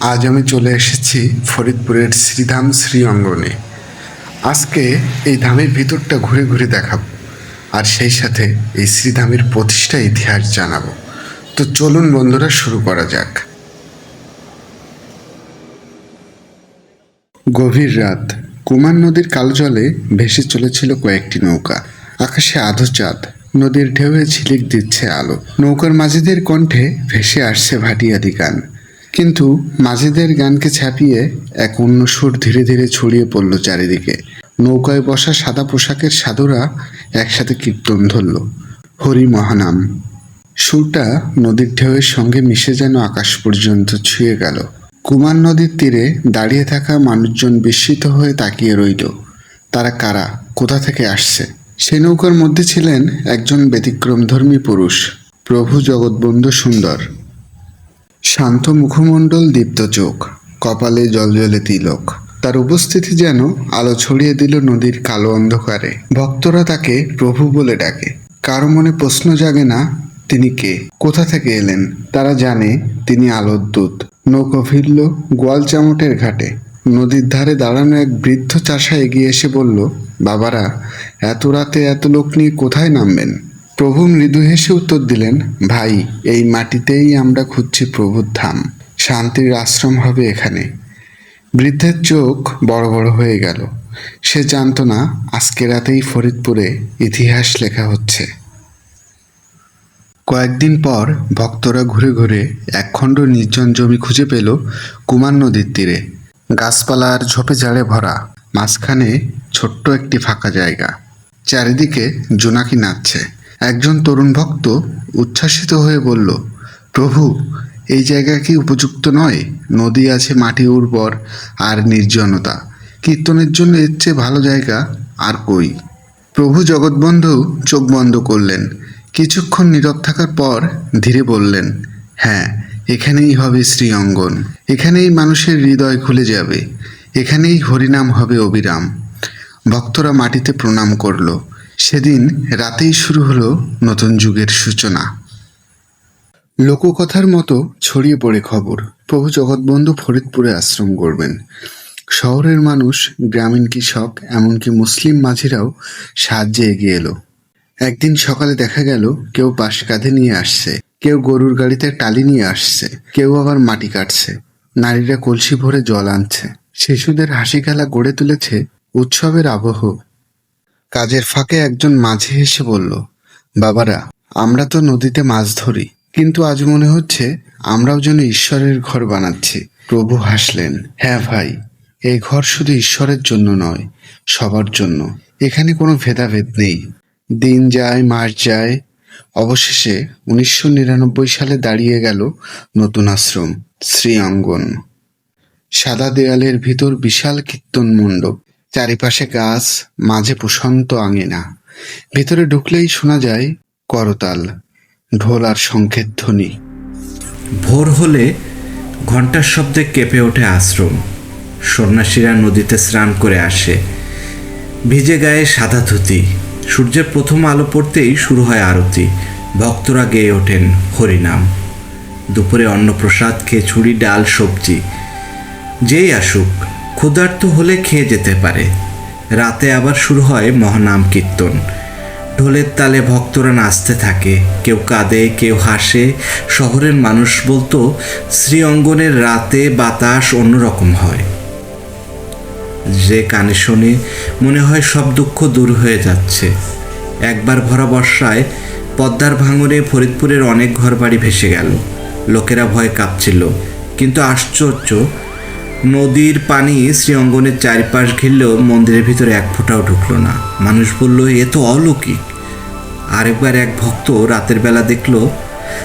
আজ আমি চলে এসেছি ফরিদপুরের শ্রীধাম শ্রী অঙ্গনে আজকে এই ধামের ভিতরটা ঘুরে ঘুরে দেখাবো। আর সেই সাথে এই শ্রীধামের প্রতিষ্ঠা ইতিহাস জানাব। তো চলুন বন্ধুরা, শুরু করা যাক। গভীর রাত। কুমার নদীর কালো জলে ভেসে চলেছিল কয়েকটি নৌকা। আকাশে আধো চাঁদ। নদীর ঢেউয়ে ঝিলিক দিচ্ছে আলো। নৌকার মাঝিদের কণ্ঠে ভেসে আসছে ভাটিয়াদি গান। কিন্তু মাঝিদের গানকে ছাপিয়ে এক অন্য সুর ধীরে ধীরে ছড়িয়ে পড়ল চারিদিকে। নৌকায় বসা সাদা পোশাকের সাধুরা একসাথে কীর্তন ধরল। হরি মহানাম। সুরটা নদীর ঢেউয়ের সঙ্গে মিশে যেন আকাশ পর্যন্ত ছুঁয়ে গেল। কুমার নদীর তীরে দাঁড়িয়ে থাকা মানুষজন বিস্মিত হয়ে তাকিয়ে রইল। তারা কারা? কোথা থেকে আসছে? সে নৌকার মধ্যে ছিলেন একজন ব্যতিক্রমধর্মী পুরুষ। প্রভু জগৎবন্ধু সুন্দর। শান্ত মুখমণ্ডল দীপ্ত চোখ, কপালে জলজলে তিলক। তার উপস্থিতি যেন আলো ছড়িয়ে দিল নদীর কালো অন্ধকারে। ভক্তরা তাকে প্রভু বলে ডাকে। কারও মনে প্রশ্ন জাগে না, তিনি কে? কোথা থেকে এলেন? তারা জানে তিনি আলোর দূত। নৌকা ফিরল গোয়াল চামটের ঘাটে। নদীর ধারে দাঁড়ানো এক বৃদ্ধ চাষা এগিয়ে এসে বলল, বাবারা, এত রাতে এত লোক নিয়ে কোথায় নামবেন? প্রভু মৃদু হেসে উত্তর দিলেন, ভাই, এই মাটিতেই আমরা খুঁজছি প্রভুর ধাম। শান্তির আশ্রম হবে এখানে। বৃদ্ধের চোখ বড় বড় হয়ে গেল। সে জানতো না, আজকে রাতেই ফরিদপুরে ইতিহাস লেখা হচ্ছে। কয়েকদিন পর ভক্তরা ঘুরে ঘুরে একখণ্ড নির্জন জমি খুঁজে পেল কুমার নদীর তীরে। গাছপালার ঝোপে ঝাড়ে ভরা, মাঝখানে ছোট্ট একটি ফাঁকা জায়গা। চারিদিকে জোনাকি নাচছে। একজন তরুণ ভক্ত উচ্ছ্বাসিত হয়ে বলল, প্রভু, এই জায়গা কি উপযুক্ত নয়? নদী আছে মাটি উর্বর আর নির্জনতা। কীর্তনের জন্য এর চেয়ে ভালো জায়গা আর কই? প্রভু জগৎবন্ধু চোখ বন্ধ করলেন। কিছুক্ষণ নীরব থাকার পর ধীরে বললেন হ্যাঁ এখানেই হবে শ্রী অঙ্গন এখানেই মানুষের হৃদয় খুলে যাবে। এখানেই হরিনাম হবে অবিরাম। ভক্তরা মাটিতে প্রণাম করল। সেদিন রাতেই শুরু হলো নতুন যুগের সূচনা। লোককথার মতো ছড়িয়ে পড়ে খবর। প্রভু জগৎবন্ধু ফরিদপুরে আশ্রম করবেন শহরের মানুষ, গ্রামীণ কৃষক, এমনকি মুসলিম মাঝিরাও সাহায্যে এগিয়ে এলো। একদিন সকালে দেখা গেল, কেউ বাঁশ কাঁধে নিয়ে আসছে, কেউ গরুর গাড়িতে টালি নিয়ে আসছে, কেউ আবার মাটি কাটছে। নারীরা কলসি ভরে জল আনছে। শিশুদের হাসি খেলা গড়ে তুলেছে উৎসবের আবহ। কাজের ফাঁকে একজন মাঝি এসে বলল, বাবারা, আমরা তো নদীতে মাছ ধরি, কিন্তু আজ মনে হচ্ছে আমরাও যেন ঈশ্বরের ঘর বানাচ্ছি। প্রভু হাসলেন হ্যাঁ ভাই, এই ঘর শুধু ঈশ্বরের জন্য নয়, সবার জন্য। এখানে কোনো ভেদাভেদ নেই। দিন যায়, মাস যায়। অবশেষে উনিশশো নিরানব্বই সালে দাঁড়িয়ে গেল নতুন আশ্রম শ্রী অঙ্গন সাদা দেয়ালের ভিতর বিশাল কীর্তন মণ্ডপ। চারিপাশে গাছ, মাঝে প্রশান্ত আঙিনা। ভেতরে ঢুকলেই শোনা যায় করতাল, ঢোল আর শঙ্খের ধ্বনি। ভোর হলে ঘণ্টার শব্দে কেঁপে ওঠে আশ্রম। সন্ন্যাসীরা নদীতে স্নান করে আসে। ভিজে গায়ে সাদা ধুতি। সূর্যের প্রথম আলো পড়তেই শুরু হয় আরতি। ভক্তরা গেয়ে ওঠেন হরিনাম। দুপুরে অন্নপ্রসাদ, খিচুড়ি, ডাল, সবজি। যেই আসুক ক্ষুধার্ত হলে খেয়ে যেতে পারে। রাতে আবার শুরু হয় মহানাম কীর্তন। ঢোলের তালে ভক্তরা নাচতে থাকে। কেউ কাঁদে, কেউ হাসে। শহরের মানুষ বলতো, শ্রী অঙ্গনের রাতে বাতাস অন্যরকম হয়। যে কানে শোনে, মনে হয় সব দুঃখ দূর হয়ে যাচ্ছে। একবার ভরা বর্ষায় পদ্মার ভাঙনে ফরিদপুরের অনেক ঘরবাড়ি ভেসে গেল। লোকেরা ভয় কাঁপছিল। কিন্তু আশ্চর্য নদীর পানি শ্রী অঙ্গনের চারিপাশ ঘিরলেও মন্দিরের ভিতরে এক ফোঁটাও ঢুকলো না। মানুষ বলল, এ তো অলৌকিক। আরেকবার এক ভক্ত রাতের বেলা দেখল,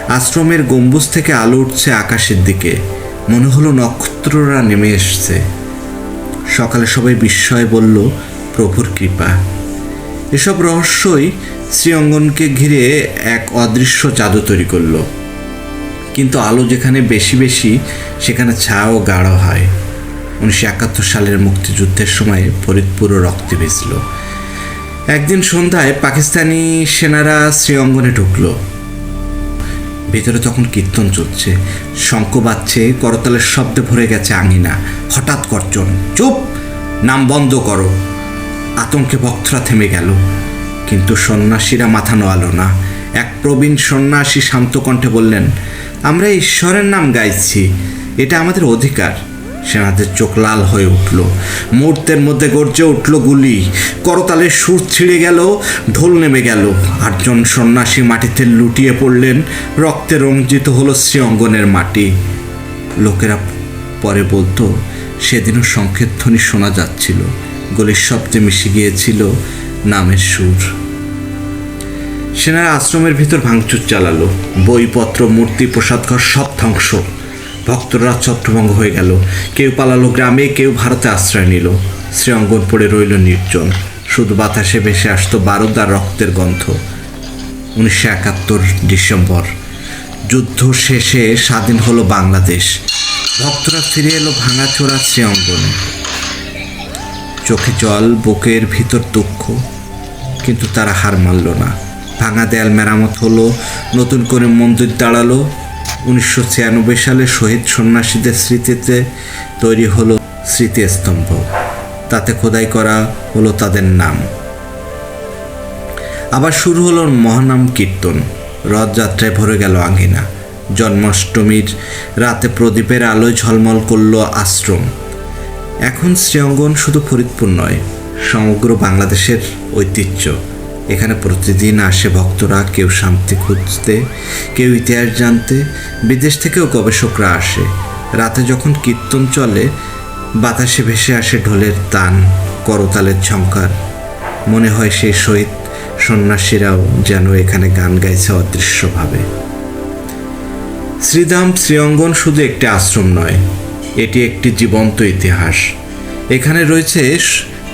আশ্রমের গম্বুজ থেকে আলো উঠছে আকাশের দিকে। মনে হলো নক্ষত্ররা নেমে এসছে। সকালে সবাই বিস্ময় বলল, প্রভুর কৃপা। এসব রহস্যই শ্রী অঙ্গনকে ঘিরে এক অদৃশ্য জাদু তৈরি করল। কিন্তু আলো যেখানে বেশি বেশি, সেখানে ছায়াও গাঢ় হয়। উনিশশো একাত্তর সালের মুক্তিযুদ্ধের সময় ফরিদপুরও রক্তে ভিজল। একদিন সন্ধ্যায় পাকিস্তানি সেনারা শ্রী অঙ্গনে ঢুকলো। ভিতরে তখন কীর্তন চলছে। শঙ্খ বাজছে, করতালের শব্দে ভরে গেছে আঙিনা। হঠাৎ করজন চুপ! নাম বন্ধ করো। আতঙ্কে ভক্তরা থেমে গেল। কিন্তু সন্ন্যাসীরা মাথা নোয়ালো না। এক প্রবীণ সন্ন্যাসী শান্ত কণ্ঠে বললেন, আমরা ঈশ্বরের নাম গাইছি। এটা আমাদের অধিকার। সেনাদের চোখ লাল হয়ে উঠল। মুহূর্তের মধ্যে গর্জে উঠল গুলি। করতালের সুর ছিঁড়ে গেল, ঢোল নেমে গেল। আটজন সন্ন্যাসী মাটিতে লুটিয়ে পড়লেন। রক্তে রঞ্জিত হলো শ্রী অঙ্গনের মাটি। লোকেরা পরে বলতো, সেদিনও সংকেত ধ্বনি শোনা যাচ্ছিল। গলির শব্দে মিশে গিয়েছিল নামের সুর। সেনারা আশ্রমের ভিতর ভাঙচুর চালালো। বইপত্র, মূর্তি, প্রসাদঘর সব ধ্বংস। ভক্তরা ছত্রভঙ্গ হয়ে গেল। কেউ পালালো গ্রামে, কেউ ভারতে আশ্রয় নিল। শ্রীঅঙ্গন পড়ে রইল নির্জন। শুধু বাতাসে ভেসে আসতো বারুদ আর রক্তের গন্ধ। উনিশশো একাত্তর ডিসেম্বর। যুদ্ধ শেষে স্বাধীন হলো বাংলাদেশ। ভক্তরা ফিরে এলো ভাঙাচোরা শ্রীঅঙ্গনে। চোখে জল, বুকের ভিতর দুঃখ। কিন্তু তারা হার মানল না। ভাঙা দেয়াল মেরামত হলো, নতুন করে মন্দির দাঁড়াল। উনিশশো ছিয়ানব্বই সালে শহীদ সন্ন্যাসীদের স্মৃতিতে তৈরি হলো স্মৃতিস্তম্ভ। তাতে খোদাই করা হলো তাদের নাম। আবার শুরু হলো মহানাম কীর্তন। রথযাত্রায় ভরে গেল আঙ্গিনা। জন্মাষ্টমীর রাতে প্রদীপের আলোয় ঝলমল করল আশ্রম। এখন শ্রীঅঙ্গন শুধু ফরিদপুর নয়, সমগ্র বাংলাদেশের ঐতিহ্য। এখানে প্রতিদিন আসে ভক্তরা, কেউ শান্তি খুঁজতে, কেউ ইতিহাস জানতে, বিদেশ থেকেও গবেষকরা আসে। রাতে যখন কীর্তন চলে, বাতাসে ভেসে আসে ঢোলের তান, করতালের ঝঙ্কার মনে হয় সেই শহীদ সন্ন্যাসীরাও যেন এখানে গান গাইছে অদৃশ্যভাবে। শ্রীধাম শ্রীঅঙ্গন শুধু একটি আশ্রম নয়, এটি একটি জীবন্ত ইতিহাস। এখানে রয়েছে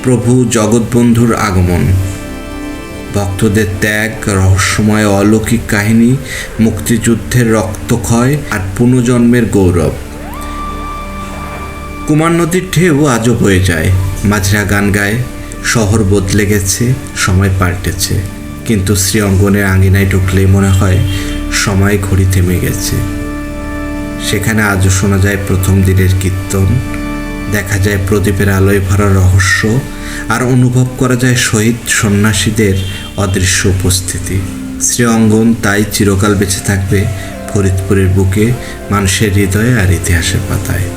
প্রভু জগৎবন্ধুর আগমন। ভক্তদের ত্যাগ, রহস্যময় অলৌকিক কাহিনী, মুক্তিযুদ্ধের রক্তক্ষয় আর পুনর্জন্মের গৌরব। কুমার নদীর ঢেউ আজও বয়ে যায়। মাঝরা গান গায়, শহর বদলে গেছে, সময় পাল্টেছে। কিন্তু শ্রী অঙ্গনের আঙিনায় ঢুকলেই মনে হয় সময় ঘড়ি থেমে গেছে। সেখানে আজও শোনা যায় প্রথম দিনের কীর্তন, দেখা যায় প্রদীপের আলোয় ভরা রহস্য আর অনুভব করা যায় শহীদ সন্ন্যাসীদের অদৃশ্য উপস্থিতি। শ্রী অঙ্গন তাই চিরকাল বেঁচে থাকবে ফরিদপুরের বুকে মানুষের হৃদয়ে আর ইতিহাসের পাতায়।